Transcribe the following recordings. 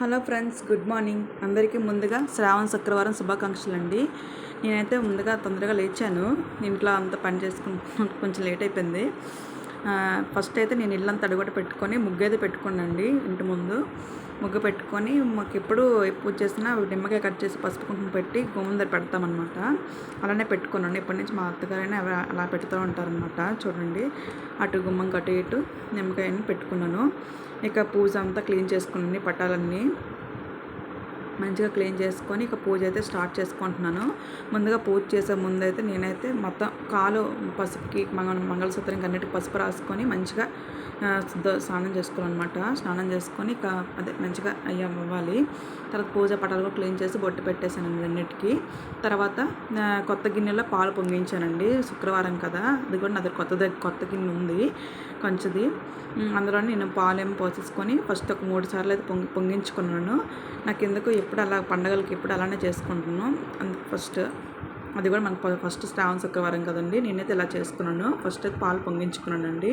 Hello friends good morning. అందరికీ ముందుగా శ్రావణ శుక్రవారం శుభాకాంక్షలు అండి నేనైతే ముందుగా తొందరగా లేచాను. ఇంట్లో అంత పని చేసుకుంటు కొంచెం లేట్ అయిపోయింది. ఫస్ట్ అయితే నేను ఇల్లంతా అడుగుట పెట్టుకొని ముగ్గు అయితే పెట్టుకున్నాండి ఇంటి ముందు. ముగ్గు పెట్టుకొని మాకు ఎప్పుడు పూజ చేసినా నిమ్మకాయ కట్ చేసి పసుపు కుంకుమ పెట్టి గోముందర పెడతామన్నమాట. అలానే పెట్టుకున్నాను. ఇప్పటి నుంచి మా అత్తగారైనా అలా పెడుతూ ఉంటారనమాట చూడండి. అటు గుమ్మం కటు ఇటు నిమ్మకాయని పెట్టుకున్నాను. ఇక పూజ అంతా క్లీన్ చేసుకున్నాను పట్టాలన్నీ. మంచిగా క్లీన్ చేసుకొని ఇక పూజ అయితే స్టార్ట్ చేసుకుంటున్నాను. ముందుగా పూజ చేసే ముందు అయితే నేనైతే మొత్తం కాలు పసుపుకి మంగళ మంగళసూత్రం అన్నిటికి పసుపు రాసుకొని మంచిగా స్నానం చేసుకోవాలన్నమాట. స్నానం చేసుకొని ఇక అదే మంచిగా అయ్యా అవ్వాలి. తర్వాత పూజ పటాలు కూడా క్లీన్ చేసి బొట్టు పెట్టేశాను అన్నిటికీ. తర్వాత కొత్త గిన్నెలో పాలు పొంగించానండి శుక్రవారం కదా. అది కూడా నాది కొత్త కొత్త గిన్నె ఉంది కొంచెది. అందులో నేను పాలేమో పోసేసుకొని ఫస్ట్ ఒక మూడు సార్లు అయితే పొంగి పొంగించుకున్నాను. నాకు ఎందుకు ఎప్పుడు అలా పండగలకి ఎప్పుడు అలానే చేసుకుంటున్నాను ఫస్ట్ అది కూడా మనకు ఫస్ట్ శ్రావణ శుక్రవారం కదండి. నేనైతే ఇలా చేసుకున్నాను. ఫస్ట్ అయితే పాలు పొంగించుకున్నానండి.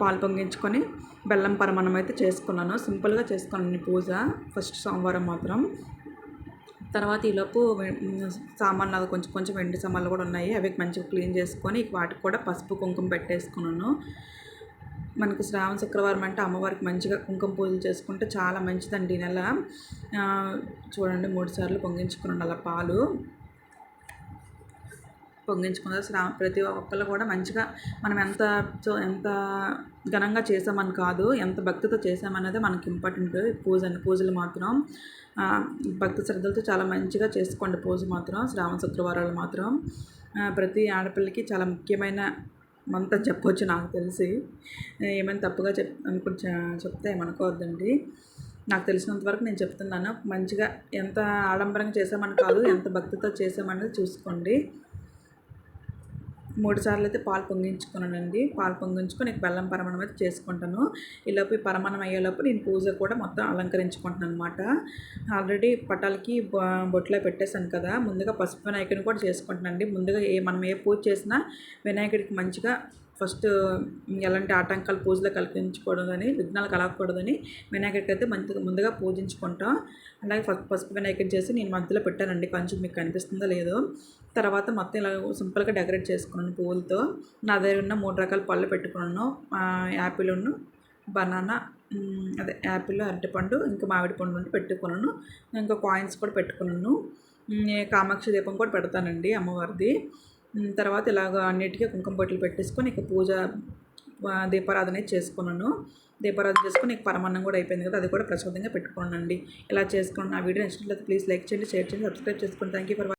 పాలు పొంగించుకొని బెల్లం పరమాణం అయితే చేసుకున్నాను. సింపుల్గా చేసుకున్నాను పూజ. ఫస్ట్ సోమవారం మాత్రం. తర్వాత ఈలోపు సామాన్లు అది కొంచెం కొంచెం వెండి సామాన్లు కూడా ఉన్నాయి. అవి మంచిగా క్లీన్ చేసుకొని వాటికి కూడా పసుపు కుంకుమ పెట్టేసుకున్నాను. మనకు శ్రావణ శుక్రవారం అంటే అమ్మవారికి మంచిగా కుంకుమ పూజలు చేసుకుంటే చాలా మంచిదండి ఈ నెల. చూడండి మూడు సార్లు పొంగించుకుని అలా పాలు. పొంగించుకున్న శ్రా ప్రతి ఒక్కళ్ళు కూడా మంచిగా మనం ఎంత ఎంత ఘనంగా చేసామని కాదు ఎంత భక్తితో చేసామనేది మనకి ఇంపార్టెంట్ పూజ పూజలు మాత్రం భక్తి శ్రద్ధలతో చాలా మంచిగా చేసుకోండి పూజ మాత్రం శ్రావణ శుక్రవారాలు మాత్రం. ప్రతి ఆడపిల్లకి చాలా ముఖ్యమైన అంతా చెప్పొచ్చు నాకు తెలిసి. ఏమైనా తప్పుగా చెప్ అనుకు చెప్తే ఏమనుకోవద్దండి. నాకు తెలిసినంత వరకు నేను చెప్తున్నాను. మంచిగా ఎంత ఆడంబరంగా చేసామని కాదు ఎంత భక్తితో చేసామనేది చూసుకోండి. మూడు సార్లు అయితే పాలు పొంగించుకున్నానండి. పాలు పొంగించుకొని బెల్లం పరమాణం అయితే చేసుకుంటాను. ఈలోపు ఈ పరమాణం అయ్యేలోపు నేను పూజ కూడా మొత్తం అలంకరించుకుంటున్నాను అనమాట ఆల్రెడీ పటాలకి బొట్లో పెట్టేశాను కదా ముందుగా పసుపు వినాయకుని కూడా చేసుకుంటున్నానండి. ముందుగా ఏ మనం ఏ పూజ చేసినా వినాయకుడికి మంచిగా ఫస్ట్ ఎలాంటి ఆటంకాలు పూజలో కల్పించకూడదని విఘ్నాలు కలగకూడదని వినాయకుడికి అయితే మంచిగా ముందుగా పూజించుకుంటాం. అలాగే ఫస్ట్ పసుపు వినాయకుడు చేసి నేను మధ్యలో పెట్టానండి. కొంచెం మీకు కనిపిస్తుందో లేదో. తర్వాత మొత్తం ఇలా సింపుల్గా డెకరేట్ చేసుకున్నాను పువ్వులతో నా దగ్గర ఉన్న మూడు రకాల పళ్ళు పెట్టుకున్నాను. యాపిల్ బనానా అదే యాపిల్ అరటిపండు ఇంకా మామిడి పండు ఉంటే పెట్టుకున్నాను. ఇంకా కాయిన్స్ కూడా పెట్టుకున్నాను. కామాక్షి దీపం కూడా పెడతానండి అమ్మవారిది. తర్వాత ఇలాగ అన్నిటికీ కుంకుమ బొట్లు పెట్టేసుకొని ఇక పూజ దీపారాధన చేసుకున్నాను. దీపారాధన చేసుకుని ఇక పరమాన్నం కూడా అయిపోయింది కదా అది కూడా ప్రసాదంగా పెట్టుకోనండి ఇలా చేసుకోండి నా వీడియో నచ్చినట్లయితే ప్లీజ్ లైక్ చేయండి షేర్ చేయండి సబ్స్క్రైబ్ చేసుకోండి థ్యాంక్ యూ ఫర్